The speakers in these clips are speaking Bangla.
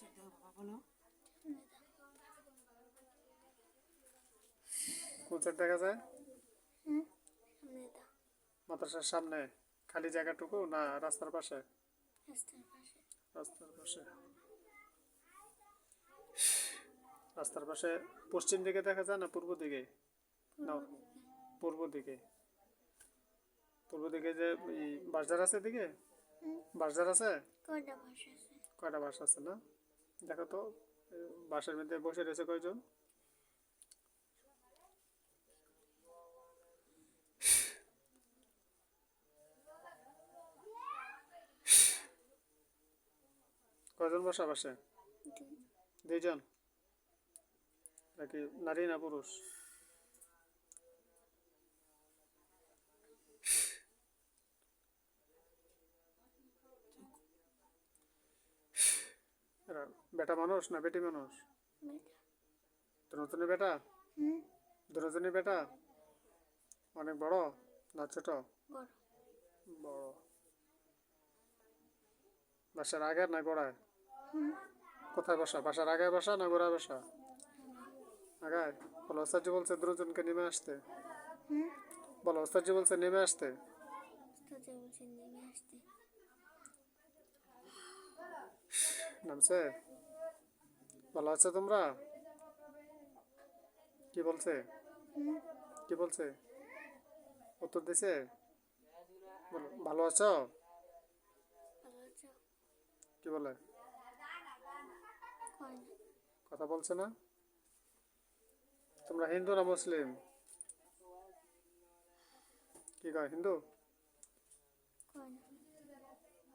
দাও বাবা বলো। কোন সাইড দেখা যায় সামনে মাদ্রাসার সামনে? খালি জায়গাটুকু না রাস্তার পাশে? রাস্তার পাশে। রাস্তার পাশে। রাস্তার পাশে পশ্চিম দিকে দেখা যায় না পূর্ব দিকে? না পূর্ব দিকে। পূর্ব দিকে যে বাজার আছে দিকে বাজার আছে? কয়টা পাশে আছে? কয়টা বাস আছে না? দেখো তো বাসার মধ্যে বসে রয়েছে কয়জন? কয়জন বসা বাসে দুইজন? নাকি নারী না পুরুষ এরা বেটা মানুষ না বেটি মানুষ? দুজনের বেটা? দুজনের বেটা? অনেক বড় না ছোট? বড়। বাসার আগে না গোড়ায়? কোথায় বসা? বাসার আগে বসা না গোড়ায় বসা? আগায়। বলো ওস্তাদজি বলছে দুজনকে নেমে আসতে। বলো ওস্তাদজি বলছে নেমে আসতে। নামছে? ভালো আছো তোমরা? কি বলছে? কি বলছে? উত্তর দিছে? বলো ভালো আছো? কি বলে? কথা বলছে না? তোমরা হিন্দু না মুসলিম? কি কয় হিন্দু?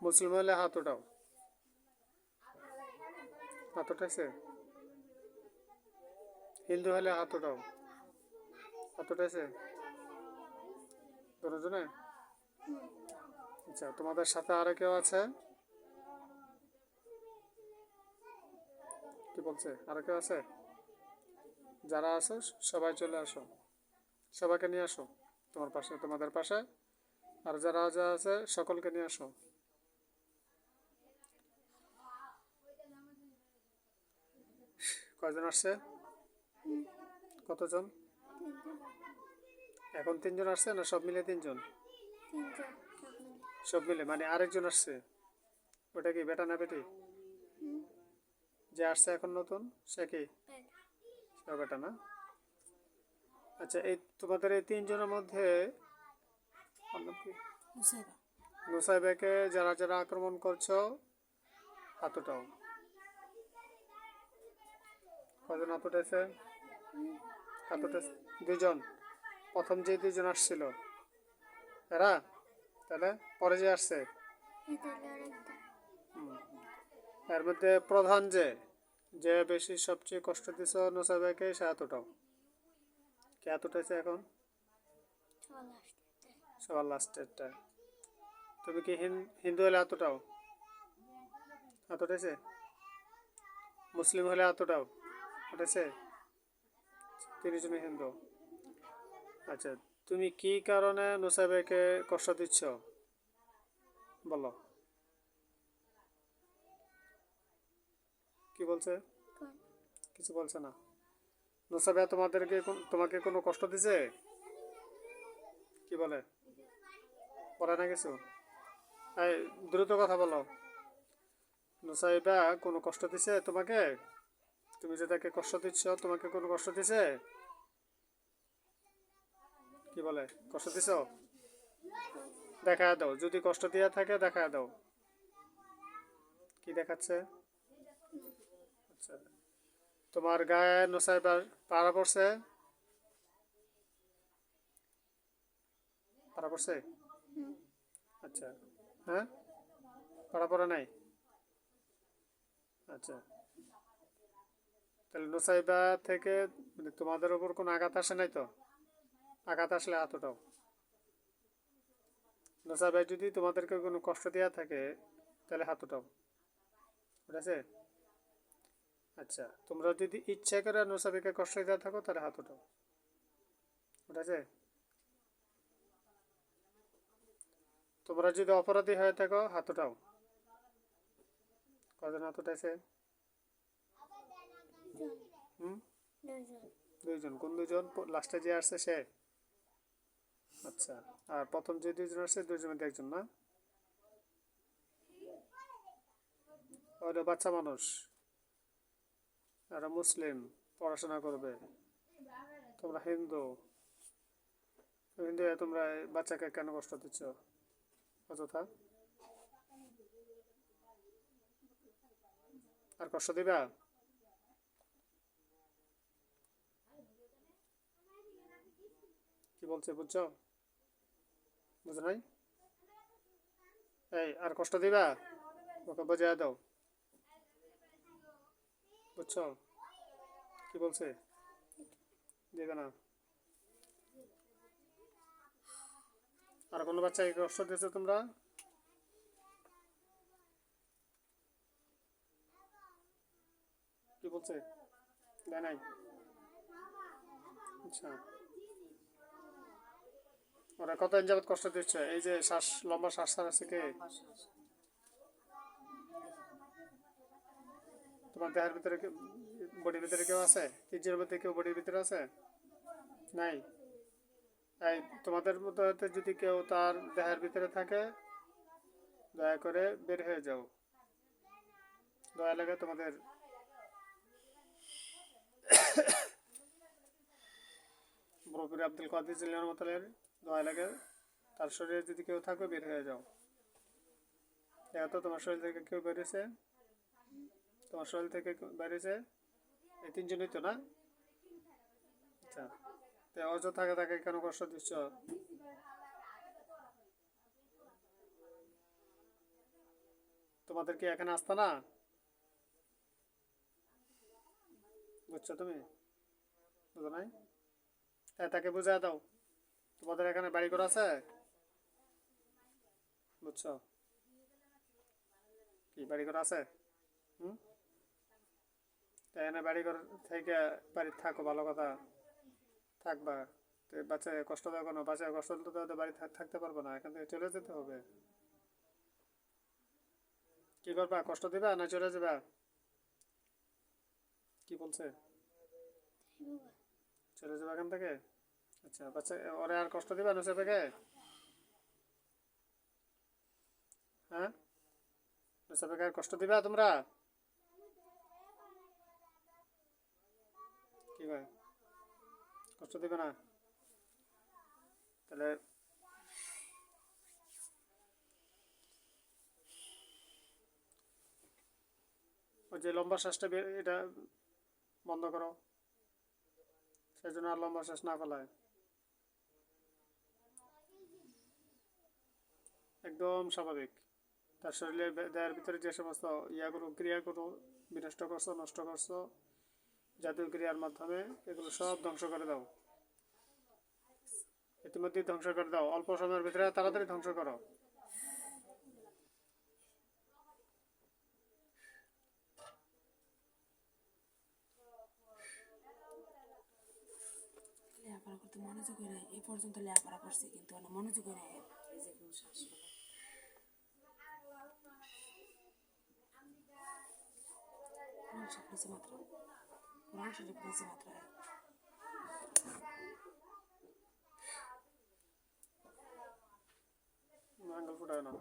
মুসলিম হলে হাত উঠাও। হাত উঠাইছে? হিন্দু হলে হাত উঠাও হাত আচ্ছা তোমাদের সাথে আরও কেউ আছে? কি বলছে? আরও কেউ আছে? যারা আছো, সবাই চলে আসো। সবাইকে নিয়ে আসো। তোমার পাশে, তোমাদের পাশে। আর যারা যা আছে, সকলকে নিয়ে আসো। কয়জন আসছে? কতজন? এখন তিনজন আসছে না সব মিলে তিনজন? সব মিলে। মানে আরেকজন আসছে? ওটা কি বেটা না বেটি? যে আসছে এখন নতুন সে কি? বেটা। সে বেটা না? আচ্ছা এই তোমাদের এই তিনজনের মধ্যে ওর নাম কি? মুসাইবা নুসাইবাকে যারা যারা আক্রমণ করছ হাত উঠাও কজন হাত উঠেছে হাত উঠেছে দুজন প্রথম যে দুজন আসছিল, এরা? তাহলে পরে যে আসছে? এর মধ্যে প্রধান যে যে বেশি সবচেয়ে কষ্ট দিছ নুসাইবাকে সে হাত উঠাও। কে হাত উঠেছে এখন? সবার লাস্টেরটা তুমি কি হিন- হিন্দু হলে হাত উঠাও? হাত উঠেছে মুসলিম হলে হাত উঠাও? উঠেছে তিনজনই হিন্দু। আচ্ছা তুমি কি কারণে নুসাইবাকে কষ্ট দিচ্ছ? বলো। কি বলছে? কিছু বলছে না। নুসাইবা তোমাদেরকে তোমাকে কোনো কষ্ট দিছে? কি বলে? বলে না কিছু? দ্রুত কথা বলো। নুসাইবা কোনো কষ্ট দিছে তোমাকে? তুমি যে তাকে কষ্ট দিচ্ছ, তোমাকে কোনো কষ্ট দিছে? কি বলে? কষ্ট দিছ? দেখা দাও। যদি কষ্ট দিয়া থাকে দেখা দাও। কি দেখাচ্ছে? আচ্ছা। তোমার গায়ে নুসাইবার পাড়া পড়ছে? পাড়া পড়ছে? আচ্ছা। হ্যাঁ? পাড়া পড়া নাই? আচ্ছা। তাহলে নুসাইবা থেকে মানে তোমাদের উপর কোনো আঘাত আসে নাই তো? আঘাত আসলে হাত নুসাইবা যদি তোমাদেরকে কোনো কষ্ট দেওয়া থাকে, তাহলে হাত উঠাও ঠিক আছে? আচ্ছা তোমরা যদি ইচ্ছা করে নুসাইবাকে কষ্ট দেওয়া থাকো, তাহলে হাত উঠাও ঠিক আছে? তোমরা যদি অপরাধী হয়ে থাকো হাত উঠাও কজন হাত দুজন দুইজন। কোন দুইজন? লাস্টে যে আসছে সে? আচ্ছা। আর প্রথম যে দুইজন আসছে দুইজনের মধ্যে একজন না? ওটা বাচ্চা মানুষ। এরা মুসলিম পড়াশোনা করবে। তোমরা হিন্দু। হিন্দু তোমরা বাচ্চাকে কেন কষ্ট দিচ্ছ? অযথা। আর কষ্ট দিবা? বলছে, বুঝছ? বুঝো নাই? এই, আর কষ্ট দিবা? ওকে বোঝা দাও। বুঝছ? কি বলছে? দিবে না। আর কোনো বাচ্চাকে কষ্ট দিয়েছ তোমরা? কি বলছে? দেয় নাই? আচ্ছা। ওরা কতদিন যাবত কষ্ট দিচ্ছে? এই যে শ্বাস লম্বা শ্বাস ছাড়াচ্ছে কে? তোমার দেহের ভিতরে বডির ভিতরে কেউ আছে? তিনজনের মধ্যে কেউ বডির ভিতরে আছে? নাই? এই তোমাদের মতো যদি কেউ তার দেহের ভিতরে থাকে দয়া করে বের হয়ে যাও। দয়া লাগে তোমাদের। মুরব্বীর আব্দুল কাদের জিল্লার মতলের দয়া লাগে, তার শরীরে যদি কেউ থাকে, বের হয়ে যাও। এত তোমার শরীর থেকে কেউ বেরিয়েছে তোমার শরীর থেকে বেরিয়েছে এই তিনজনই তো না? আচ্ছা তো অযথাকে তাকে কেন কষ্ট দিচ্ছ? তোমাদের কি এখানে আসতা না? বুঝছ তুমি? বুঝো নাই? তাকে বুঝায় দাও। তোমাদের এখানে বাড়ি ঘর আছে? বুঝছ? কি বাড়ি ঘর আছে? হুম? এখানে বাড়ি ঘর থেকে বাড়ি থাকো ভালো কথা। থাকবা। তো বাচ্চাকে কষ্ট দেওয়া কোনো বাচ্চা কষ্ট দিতে তো বাড়ি থাকতে পারব না এখান থেকে চলে যেতে হবে। কি করবা কষ্ট দিবা না চলে যাবা? কি বলছে? চলে যাবা এখান থেকে? আচ্ছা বাচ্চা, ওরে আর কষ্ট দিবা নুসে নুসেফেকে হ্যাঁ? নুসে নুসেফেকে আর কষ্ট দিবা তোমরা? কি ভাই? কষ্ট দিবে না? তাহলে ওই যে লম্বা শ্বাসটা এটা বন্ধ করো। সেই জন্য আর লম্বা শ্বাস না ফেলায়। একদম স্বাভাবিক। তার শরীরের দেহের ভিতরে যে সমস্ত ইয়াগুলো, ক্রিয়াগুলো বিনষ্ট করছ, নষ্ট করছ, জাতীয় ক্রিয়ার মাধ্যমে, এগুলো সব ধ্বংস করে দাও। ইতিমধ্যে ধ্বংস করে দাও। অল্প সময়ের ভিতরে তাড়াতাড়ি ধ্বংস করো। মনোযোগ হয় এই পর্যন্ত লেখাপড়া করছি কিন্তু মনোযোগ হয় এই যে কোনো শ্বাস ফেলা। কোরআন শরীফ পড়েছি মাত্র কোরআন শরীফ পড়েছি মাত্র আঙ্গুল ফুটায় না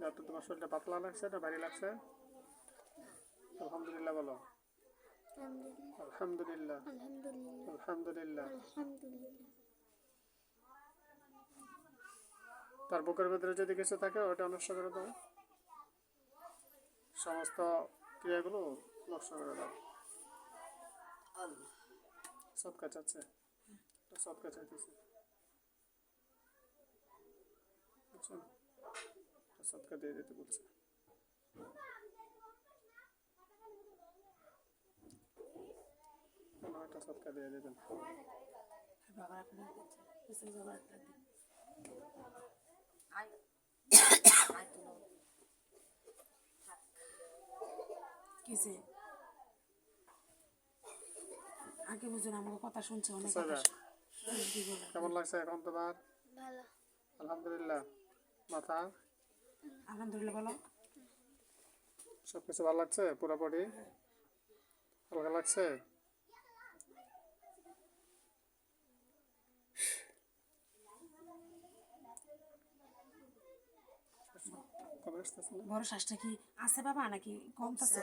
যাতে তোমার শরীরটা পাতলা লাগছে না ভারী লাগছে আলহামদুলিল্লাহ বলো আলহামদুলিল্লাহ আলহামদুলিল্লাহ আলহামদুলিল্লাহ আলহামদুলিল্লাহ আলহামদুলিল্লাহ তার বুকের ভেতরে যদি কিছু থাকে ওটা নষ্ট করে দাও। সমস্ত ক্রিয়াগুলো নষ্ট করে দাও। সৎকা চাচ্ছে সৎকা চাইতেছে বুঝছেন সৎকা দিয়ে দিতে বলছে। কোনো একটা দিয়ে দেবেন। কিসে আগে বুঝুন আমার কথা শুনছে অনেক আচ্ছা, বলে কেমন লাগছে এখন তোমার? ভালো। আলহামদুলিল্লাহ। মাথা? আলহামদুলিল্লাহ বলো। সব কিছু ভালো লাগছে? পুরোপুরি? হালকা লাগছে? কবে বড় শ্বাসটা কি আছে বাবা নাকি কমতেছে?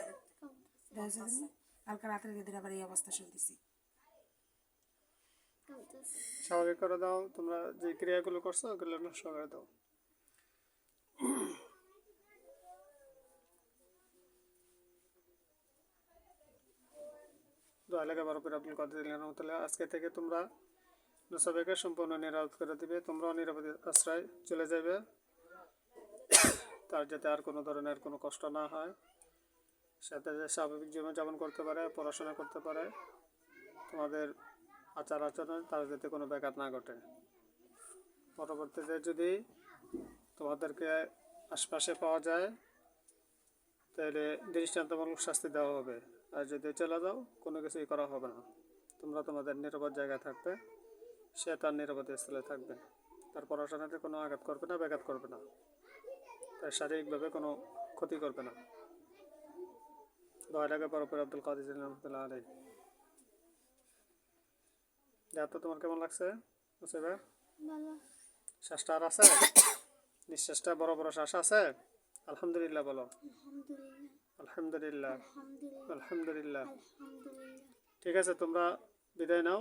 কালকে রাতের দিদির আবার এই অবস্থা শুনতেছি স্বাভাবিক করে দাও তোমরা যে ক্রিয়াগুলো করছ ওগুলো নষ্ট করে দাও। দোয়া লাগে বারো পীর আব্দুল কাদের রহমতুল্লাহ আজকে থেকে তোমরা নুসাবেকে সম্পূর্ণ নিরাপদ করে দিবে। তোমরাও নিরাপদ আশ্রয় চলে যাবে। তার যাতে আর কোনো ধরনের কোনো কষ্ট না হয়। সাথে যে স্বাভাবিক জীবনযাপন করতে পারে, পড়াশোনা করতে পারে, তোমাদের আচার আচরণ তার যাতে কোনো ব্যাঘাত না ঘটে। পরবর্তীতে যদি তোমাদেরকে আশপাশে পাওয়া যায়, তাহলে দৃষ্টান্তমূলক শাস্তি দেওয়া হবে। আর যদি চলে যাও, কোনো কিছুই করা হবে না। তোমরা তোমাদের নিরাপদ জায়গায় থাকবে, সে তার নিরাপদ স্থলে থাকবে। তার পড়াশোনাতে কোনো আঘাত করবে না, ব্যাঘাত করবে না। তার শারীরিকভাবে কোনো ক্ষতি করবে না। দয়া লাগে পরপর আব্দুল কাদির রহমতুল্লাহ আলাই তো তোমার কেমন লাগছে? ভালো। শ্বাসটা আর আছে? নিঃশ্বাসটা বড় বড় শ্বাস আছে? আলহামদুলিল্লাহ বলো। আলহামদুলিল্লাহ। আলহামদুলিল্লাহ। ঠিক আছে তোমরা বিদায় নাও।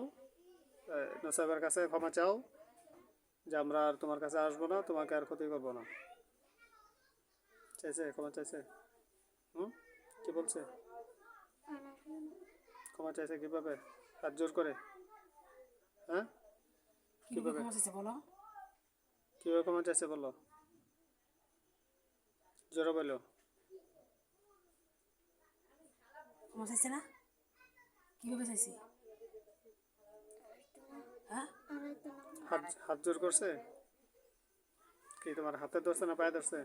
নসাবের কাছে ক্ষমা চাও। যে আমরা আর তোমার কাছে আসব না তোমাকে আর ক্ষতি করব না। চাইছে? ক্ষমা চাইছে? হুম? কি বলছে? ক্ষমা চাইছে কীভাবে? হাত জোর করে। হ্যাঁ? কীভাবে? বলো? কীভাবে ক্ষমা চাইছে বলো? জোরে বলো। ক্ষমা চাইছে না? কীভাবে চাইছি? হ্যাঁ? হাত জোর করছে? কি তোমার হাতে ধরছে না পায়ে ধরছে?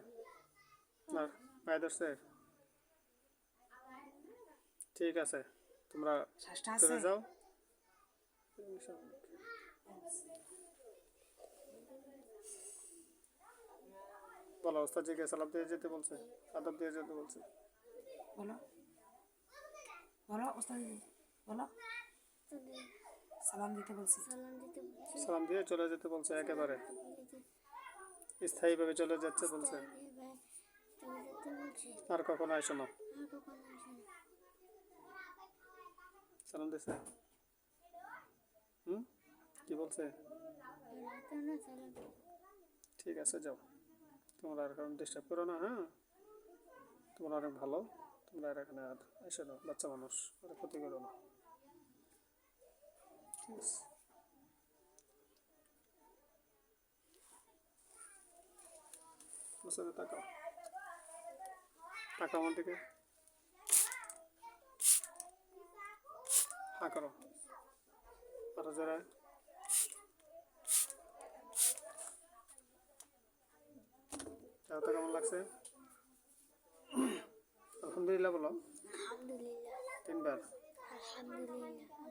না পায়ে ধরছে? ঠিক আছে তোমরা চলে যাও। বলো ওস্তাদ জিকে সালাম দিয়ে যেতে বলছে আদব দিয়ে যেতে বলছে। বলো। বলো ওস্তাদ বলো। সালাম দিতে বলছি। সালাম দিতে বলছি সালাম দিয়ে চলে যেতে বলছে একেবারে। স্থায়ীভাবে চলে যাচ্ছে বলছে। আর কখনো আসো না। সালাম হুম? কি বলছে? ঠিক আছে, যাও। তোমরা আর কারণ ডিস্টার্ব করো না হ্যাঁ? তোমরা অনেক ভালো। তোমরা আর এখানে আর এসে না, বাচ্চা মানুষ, আর ক্ষতি করো না। ঠিক আছে। তাকাও। তাকাও আমার দিকে। হ্যাঁ করো। আরও যারা কেমন লাগছে? আলহামদুলিল্লাহ বলো। আলহামদুলিল্লাহ। তিনবার। আলহামদুলিল্লাহ।